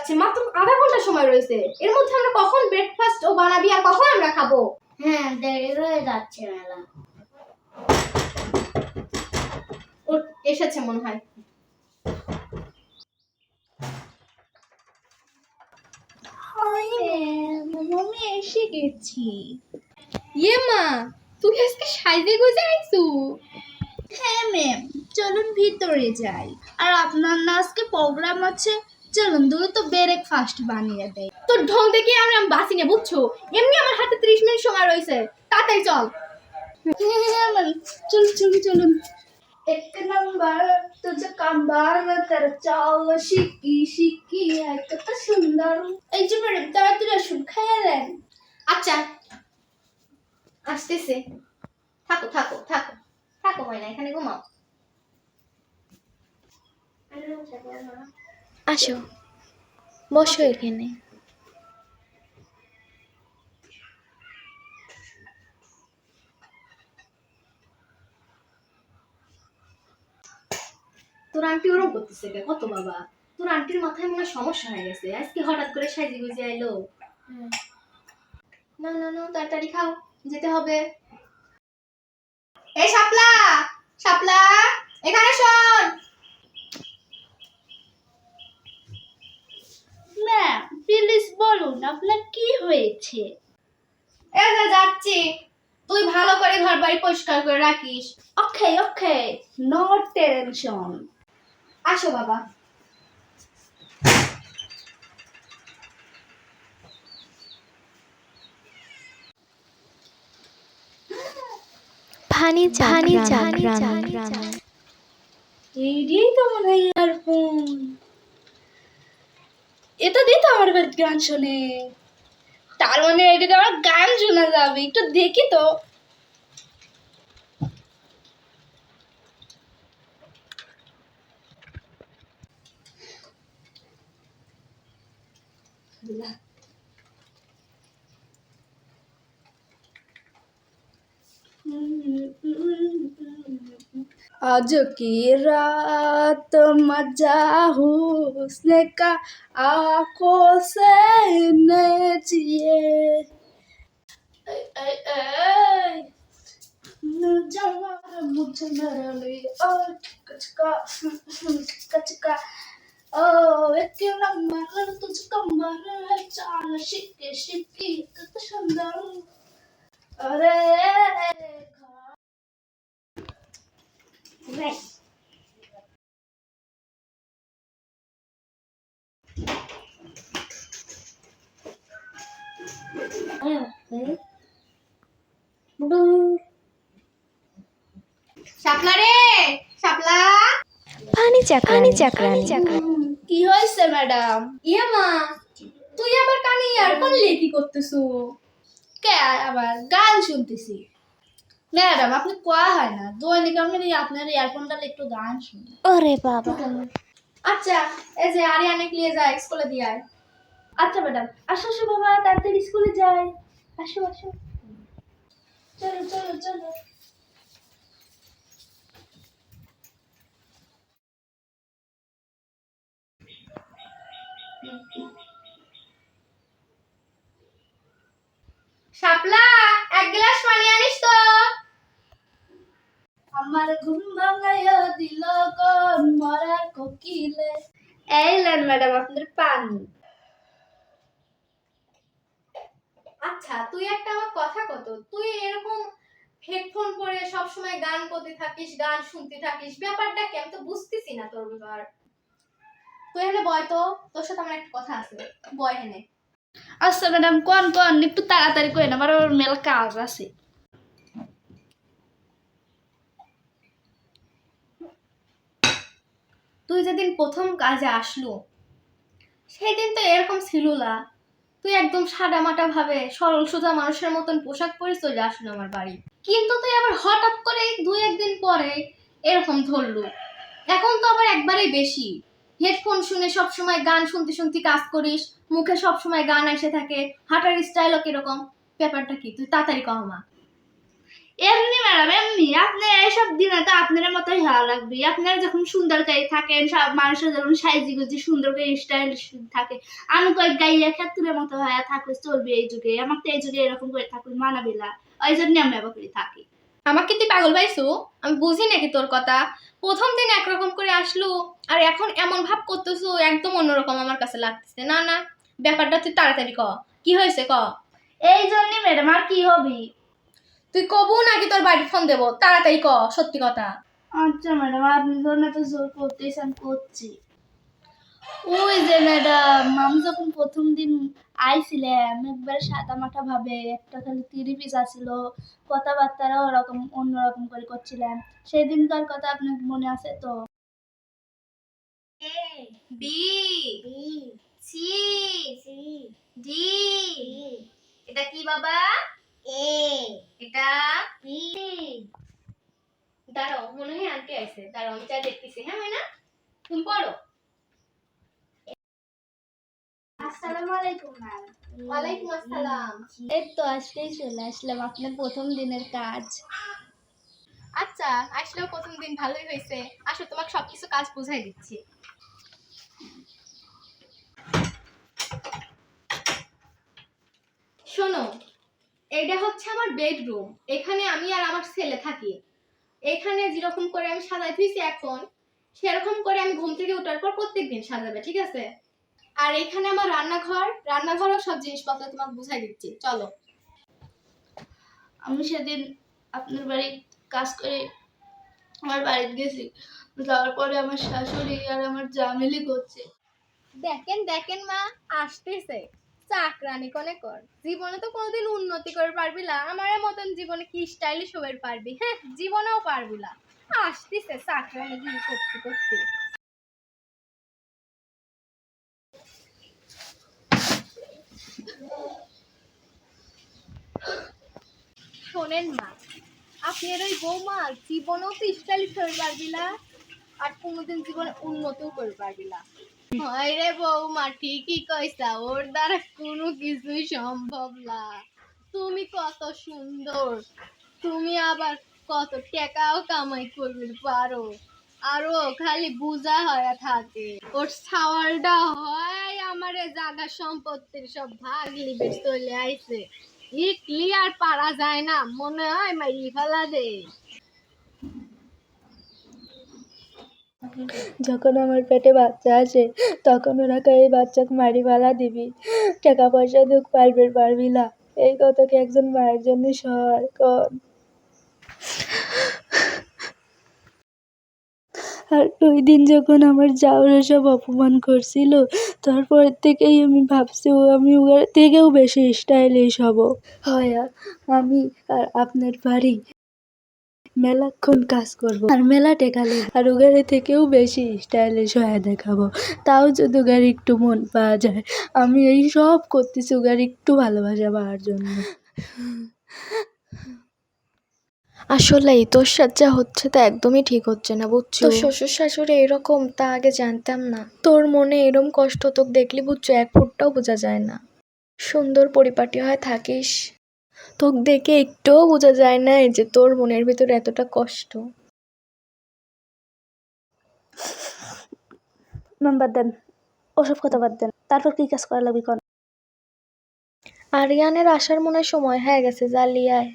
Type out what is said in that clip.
যাচ্ছে। মাত্র আধা ঘণ্টা সময় রয়েছে। এর মধ্যে আমরা কখন ব্রেকফাস্ট ও বানাবি আর কখন আমরা খাব? হ্যাঁ দেরি হয়ে যাচ্ছে মেলা। ও এসেছে মনে হয়। আমি এসে গেছি। ইয়ে মা তুই আজকে সাইজে গুজে আইছু? হ্যাঁ ম্যাম চলুন ভিতরে যাই। আর আপনার না আজকে প্রোগ্রাম আছে চলুন দ্রুত ব্রেকফাস্ট বানিয়ে দেয় তোর ঢং দেখে আমি আমি বাসি বুঝছ? এমনি আমার হাতে ত্রিশ মিনিট সময় রয়েছে। চল। চল চল চলুন এক কাম্বার তার শিকি শিকি কত সুন্দর। এই যে ম্যাডাম তাড়াতাড়ি সুখ খাইয়ে দেন। আচ্ছা আসতেছে। থাকো থাকো থাকো। থাকো, ময়না, এখানে ঘুমাও। আসো বসো এখানে। তোর আন্টি করতেছে কত বাবা? তোর আন্টির মাথায় মনে হয় সমস্যা হয়ে গেছে। আজকে হঠাৎ করে গুজে আইলো। না না না তাড়াতাড়ি খাও যেতে হবে। এই শাপলা শাপলা এখানে শোন। ম্যাম প্লিজ বলুন আপনার কি হয়েছে? এই যে যাচ্ছি। তুই ভালো করে ঘর বাড়ি পরিষ্কার করে রাখিস। ওকে ওকে নো টেনশন আসো বাবা। ফানি ফানি চাকরান এইটাই তো মনে হয় ইয়ারফোন। এটা দিয়ে তো আমার গান শোনে। তার মানে এটাতে আমার গান শোনা যাবে, একটু দেখি তো। आज की रात मज़ा हुस्न का आँखों से न जिए ऐ, ऐ, ऐ, जवान मुझे मेरे और कचका कचका। अरे শাপলা রে শাপলা। ফানি চাকরানি। চাকরানি। কি হয়েছে ম্যাডাম ইয়ে মা তুই আবার কানে ইয়ারফোন লিয়ে কি করতেছো? কে আবার? গান শুনতেছি। ম্যাডাম আপনি কোয়া হয় না। দৈনিক আপনার ইয়ারফোনটা একটু গান ওরে বাবা। আচ্ছা এই যে আরিয়ানে নিয়ে যা স্কুলে দিয়ে আয়। আচ্ছা ম্যাডাম আসো আসো বাবা তাড়াতাড়ি স্কুলে যাই আসো আসো। চলো চলো চলো। শাপলা এক গ্লাস পানি আনিস তো। আমার ঘুম ভাঙাইয়া দিল কোন মরার কোকিলে। এইলেন ম্যাডাম আপনার পানি। আচ্ছা তুই একটা আমার কথা কত? তুই এরকম হেডফোন পরে সব সময় গান করতে থাকিস গান শুনতে থাকিস ব্যাপারটা কি? আমি তো বুঝতেছি না তোর ব্যাপার। তুই এখানে বয় তো তোর সাথে আমার একটা কথা আছে। বয় এখানে আচ্ছা ম্যাডাম কোন কোন? একটু তাড়াতাড়ি করেন আমার ওর মেল কাজ আছে। তুই যেদিন প্রথম কাজে আসলো, সেদিন তো এরকম ছিল না। তুই একদম সাদামাটা ভাবে সরল সোজা মানুষের মতন পোশাক পরে চলে আসলো আমার বাড়ি। কিন্তু তুই আবার হঠাৎ করে দুই একদিন পরে এরকম ধরলো। এখন তো আবার একবারেই বেশি। হেডফোন শুনে সব সময় গান শুনতে শুনতে কাজ করিস, মুখে সব সময় গান এসে থাকে, হাঁটার স্টাইলও কীরকম? ব্যাপারটা কি? তুই তাড়াতাড়ি কহ মা। এমনি ম্যাডাম এমনি। আপনি এইসব দিনে তো আপনার মতোই ভালো লাগবে। আপনারা যখন সুন্দর গায়ে থাকেন সব মানুষের যখন সাইজি গুজি সুন্দর করে স্টাইল থাকে। আমি কয়েক গাইয়া ক্ষেত্রের মতো হয়ে থাকলে চলবে এই যুগে। আমার তো এই যুগে এরকম করে থাকলে মানাবিলা ওই জন্য আমি আবার করে থাকি। আমাকে তুই পাগল পাইছু? আমি বুঝি নাকি তোর কথা? প্রথম দিন একরকম করে আসলো আর এখন এমন ভাব করতেছো একদম অন্যরকম আমার কাছে লাগতেছে। না না ব্যাপারটা তুই তাড়াতাড়ি ক। কি হয়েছে ক? এই জন্য ম্যাডাম আর কি হবে? তুই কবু নাকি তোর বাড়ি ফোন দেবো? তাড়াতাড়ি ক সত্যি কথা। আচ্ছা ম্যাডাম আপনি ধরুন তো জোর করতেছেন করছি। ওই যে ম্যাডাম আমি যখন প্রথম দিন আইছিলাম একবার সাদা মাঠা ভাবে একটা খালি তিরি পিস আসছিল কথাবার্তারা ওরকম অন্যরকম করে করছিলাম। সেই দিনকার কথা আপনার মনে আছে তো? B C D. এটা কি বাবা? এ এটা বি দাঁড়াও মনে হয় আন্টি দাঁড়াও আমি দেখতেছি হ্যাঁ তুমি পড়ো। আসসালামু আলাইকুম ম্যাম ওয়ালাইকুম আসসালাম। এই তো আজকেই চলে আসলাম আপনার প্রথম দিনের কাজ। আচ্ছা আসলেও প্রথম দিন ভালোই হয়েছে। আসো তোমাকে সবকিছু কাজ বুঝাই দিচ্ছি। শোনো এটা হচ্ছে আমার বেডরুম এখানে আমি আর আমার ছেলে থাকি। এখানে যেরকম করে আমি সাজাই থুইছি এখন, সেরকম করে আমি ঘুম থেকে ওঠার পর প্রত্যেকদিন সাজাবে, ঠিক আছে? আর এখানে আমার রান্নাঘর, রান্নাঘরও সব জিনিসপত্র তোমাকে বুঝাই দিচ্ছি। চলো। আমি সেদিন আপনার বাড়ি কাজ করে আমার বাড়িতে গেছি। যাওয়ার পরে আমার শাশুড়ি আর আমার জামেলি করছে। দেখেন দেখেন মা, আসতেছে। চাকরানি কোনে কর। জীবনে তো কোনোদিন উন্নতি করে পারবি না। আমার মতন জীবনে কি স্টাইলিশ হয়ে পারবি? হ্যাঁ জীবনেও পারবি না। আসতেছে চাকরানি গিয়ে করতে করতে। শোনেন মা, আপনার ওই বৌমা জীবনেও তো স্টাইলিশ হয়ে পারবি না। আর কোনোদিন জীবনে উন্নতিও করে পারবি না। হয় রে বৌমা, ঠিকই ওর দ্বারা কোনো কিছুই সম্ভব না। তুমি কত সুন্দর, তুমি আবার কত কামাই করবে, পারো। আরও খালি বুঝা হয়ে থাকে। ওর ছাওয়ালটা হয় আমার জায়গা সম্পত্তির সব ভাগ লিবে চলে আইছে। ইটলি আর পারা যায় না, মনে হয় মারি ফেলা দে যখন আমার পেটে বাচ্চা আসে, তখন ওরা এই বাচ্চাকে মারি ফেলা দিবি। টাকা পয়সা দুঃখ পারবে পারবি না। এই কথা কি একজন মায়ের জন্য সর কর আর ওই দিন যখন আমার যাওয়ার সব অপমান করছিল, তারপর থেকেই আমি ভাবছি ও আমি ওর থেকেও বেশি স্টাইলিশ হব হয়, আমি আর আপনার বাড়ি। মেলাক্ষণ কাজ করব। আর মেলা টেকালে আর ওগারে থেকেও বেশি স্টাইলিশ হয়ে দেখাবো। তাও যদি ওগার একটু মন পাওয়া যায়। আমি এই সব করতেছি ওগার একটু ভালোবাসা পাওয়ার জন্য। আসলেই তোর সাথে যা হচ্ছে তা একদমই ঠিক হচ্ছে না বুঝছ? তোর শ্বশুর শাশুড়ি এরকম তা আগে জানতাম না। তোর মনে এরম কষ্ট তোকে দেখলি বুঝছ এক ফুটটাও বোঝা যায় না। সুন্দর পরিপাটি হয় থাকিস। তোকে দেখে একটুও বোঝা যায় না যে তোর মনের ভিতরে এতটা কষ্ট। নাম্বার দেন। ওসব কথা বাদ দেন। তারপর কি কাজ করা লাগবে কন? আরিয়ানের আসার মনে সময় হয়ে গেছে জ্বালিয়ায়